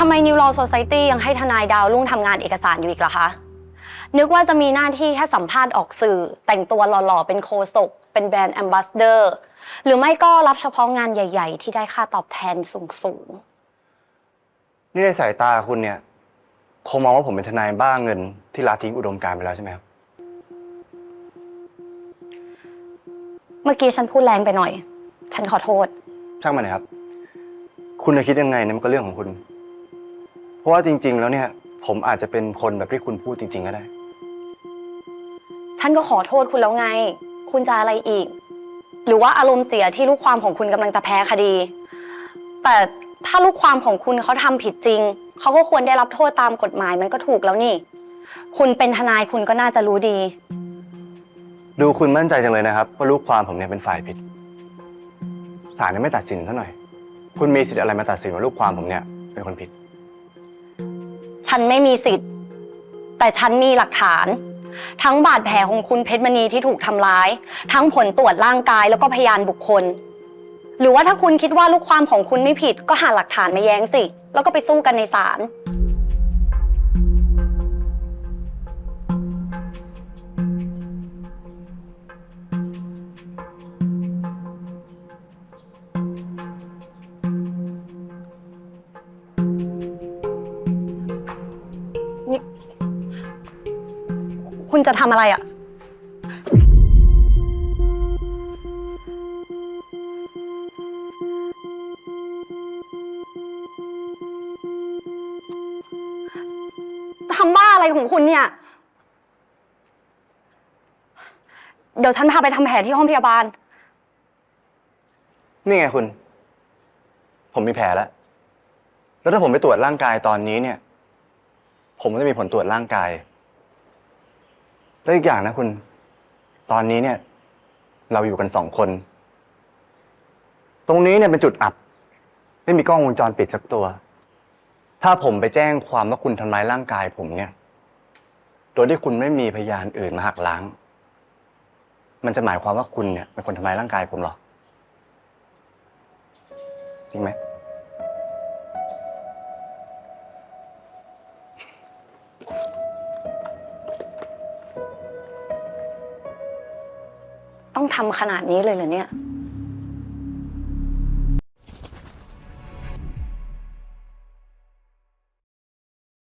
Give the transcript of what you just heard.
ทำไม New Law Society ยังให้ทนายดาวรุ่งทำงานเอกสารอยู่อีกล่ะคะ นึกว่าจะมีหน้าที่แค่สัมภาษณ์ออกสื่อ แต่งตัวหล่อๆ เป็นโคศกเป็นแบรนด์แอมบาสเดอร์ หรือไม่ก็รับเฉพาะงานใหญ่ๆ ที่ได้ค่าตอบแทนสูงนี่ในสายตาคุณเนี่ย คงมองว่าผมเป็นทนายบ้าเงินที่ละทิ้งอุดมการณ์ไปแล้วใช่ไหมครับ ๆ เมื่อกี้ฉันพูดแรงไปหน่อย ฉันขอโทษ ช่างมันนะครับ คุณจะคิดยังไงเนี่ยมันก็เรื่องของคุณเพ ราะว่าจริง ๆ แล้วเนี่ย ผมอาจจะเป็นคนแบบที่คุณพูดจริง ๆ ก็ได้ ฉันก็ขอโทษคุณแล้วไง คุณจะอะไรอีก หรือว่าอารมณ์เสียที่ลูกความของคุณกำลังจะแพ้คดี แต่ถ้าลูกความของคุณเขาทำผิดจริง เขาก็ควรได้รับโทษตามกฎหมายมันก็ถูกแล้วนี่ คุณเป็นทนายคุณก็น่าจะรู้ดี ดูคุณมั่นใจจังเลยนะครับว่าลูกความผมเนี่ยเป็นฝ่ายผิดศาลยังไม่ตัดสินเท่าหน่อย คุณมีสิทธิ์อะไรมาตัดสินว่าลูกความผมเนี่ยเป็นคนผิด ฉันไม่มีสิทธิ์ แต่ฉันมีหลักฐาน ทั้งบาดแผลของคุณเพชรมณีที่ถูกทำร้าย ทั้งผลตรวจร่างกายแล้วก็พยานบุคคล หรือว่าถ้าคุณคิดว่าลูกความของคุณไม่ผิด ก็หาหลักฐานมาแย้งสิ แล้วก็ไปสู้กันในศาล คุณจะทำอะไรอะ่ะ ทำบ้าอะไรของคุณเนี่ย เดี๋ยวฉันพาไปทำแผลที่ห้องพยาบาล นี่ไงคุณ ผมมีแผลแล้ว แล้วถ้าผมไปตรวจร่างกายตอนนี้เนี่ย ผมก็จะมีผลตรวจร่างกาย แล้วอีกอย่างนะคุณ ตอนนี้เนี่ย เราอยู่กันสองคน ตรงนี้เนี่ยเป็นจุดอับ ไม่มีกล้องวงจรปิดสักตัว ถ้าผมไปแจ้งความว่าคุณทำร้ายร่างกายผมเนี่ย โดยที่คุณไม่มีพยานอื่นมาหักล้าง มันจะหมายความว่าคุณเนี่ยเป็นคนทำร้ายร่างกายผมเหรอ จริงไหม ต้องทำขนาดนี้เลยเหรอเนี่ย